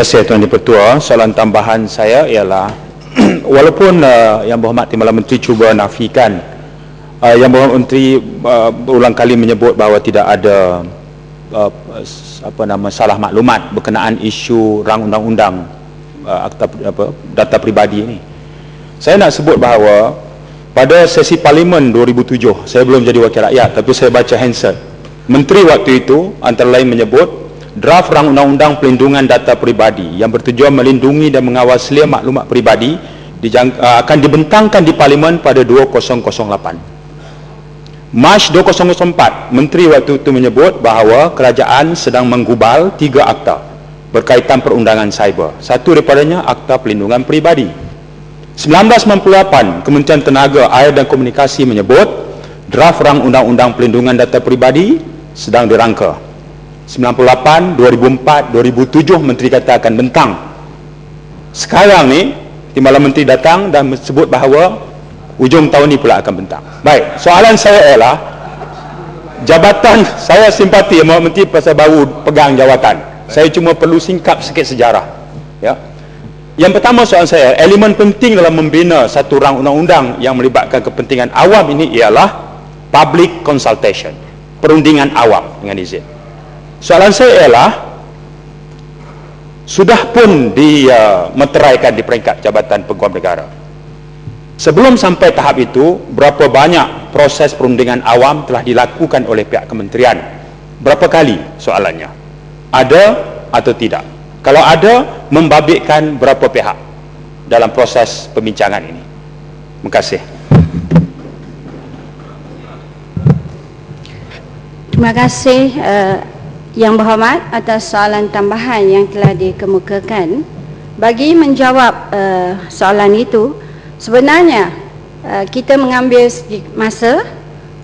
kasih Tuan Dipertua. Soalan tambahan saya ialah walaupun uh, Yang Berhormat Timbalan Menteri cuba nafikan uh, Yang Berhormat Menteri uh, berulang kali menyebut bahawa tidak ada uh, apa nama salah maklumat berkenaan isu rang undang-undang uh, akta apa data peribadi ini. Saya nak sebut bahawa pada sesi parlimen 2007 saya belum jadi wakil rakyat tapi saya baca Hansel menteri waktu itu antara lain menyebut draft rang undang-undang pelindungan data peribadi yang bertujuan melindungi dan mengawasi maklumat peribadi uh, akan dibentangkan di parlimen pada 2008 Mac 2004, Menteri waktu itu menyebut bahawa kerajaan sedang menggubal tiga akta berkaitan perundangan cyber. Satu daripadanya Akta Pelindungan Peribadi. 1998, Kementerian Tenaga, Air dan Komunikasi menyebut draft rang Undang-Undang Pelindungan Data Peribadi sedang dirangka. 98, 2004, 2007 Menteri kata akan bentang. Sekarang ni, Timbalan Menteri datang dan sebut bahawa ujung tahun ini pula akan bentang. Baik, soalan saya ialah jabatan saya simpati Mohd Menteri pasal baru pegang jawatan. Saya cuma perlu singkap sikit sejarah. Ya. Yang pertama soalan saya, elemen penting dalam membina satu rang undang-undang yang melibatkan kepentingan awam ini ialah public consultation, perundingan awam dengan izin. Soalan saya ialah sudah pun dimeteraikan uh, di peringkat Jabatan Peguam Negara Sebelum sampai tahap itu, berapa banyak proses perundingan awam telah dilakukan oleh pihak kementerian? Berapa kali soalannya? Ada atau tidak? Kalau ada, membabitkan berapa pihak dalam proses pembincangan ini? Terima kasih. Terima kasih uh, Yang Berhormat atas soalan tambahan yang telah dikemukakan. Bagi menjawab uh, soalan itu, Sebenarnya uh, kita mengambil masa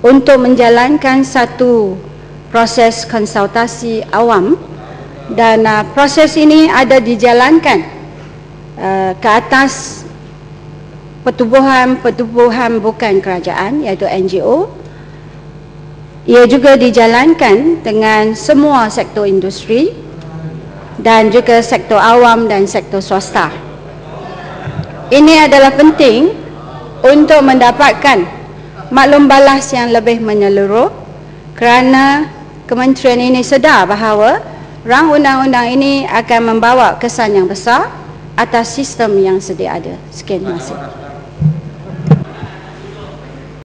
untuk menjalankan satu proses konsultasi awam dan uh, proses ini ada dijalankan uh, ke atas pertubuhan-pertubuhan bukan kerajaan iaitu NGO ia juga dijalankan dengan semua sektor industri dan juga sektor awam dan sektor swasta. Ini adalah penting untuk mendapatkan maklum balas yang lebih menyeluruh kerana kementerian ini sedar bahawa rang undang-undang ini akan membawa kesan yang besar atas sistem yang sedia ada. Sekian terima kasih.